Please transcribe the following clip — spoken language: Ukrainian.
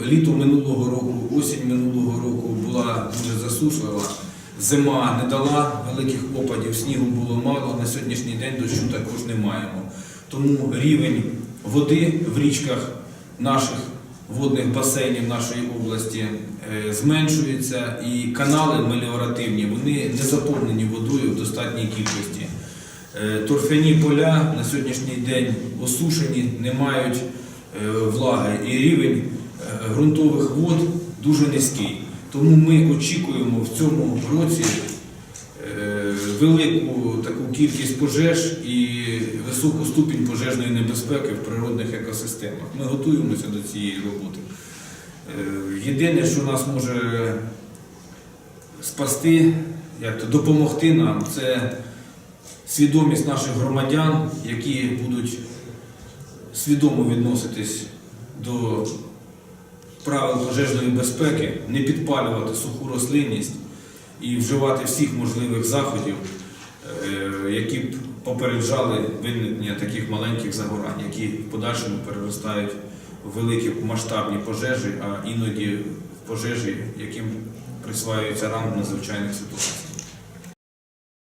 Літо минулого року, осінь минулого року була дуже засушлива. Зима не дала великих опадів, снігу було мало. На сьогоднішній день дощу також не маємо. Тому рівень води в річках наших водних басейнів нашої області е, зменшується, і канали меліоративні вони не заповнені водою в достатній кількості. Е, Торфяні поля на сьогоднішній день осушені, не мають е, влаги, і рівень ґрунтових вод дуже низький. Тому ми очікуємо в цьому році е, велику таку кількість пожеж і високу ступінь пожежної небезпеки в природних екосистемах. Ми готуємося до цієї роботи. Е, Єдине, що нас може спасти, як то допомогти нам, це свідомість наших громадян, які будуть свідомо відноситись до правил пожежної безпеки, не підпалювати суху рослинність і вживати всіх можливих заходів, е, які б попереджали виникнення таких маленьких загорань, які в подальшому переростають в великі масштабні пожежі, а іноді в пожежі, яким присваюється ранг надзвичайних ситуацій.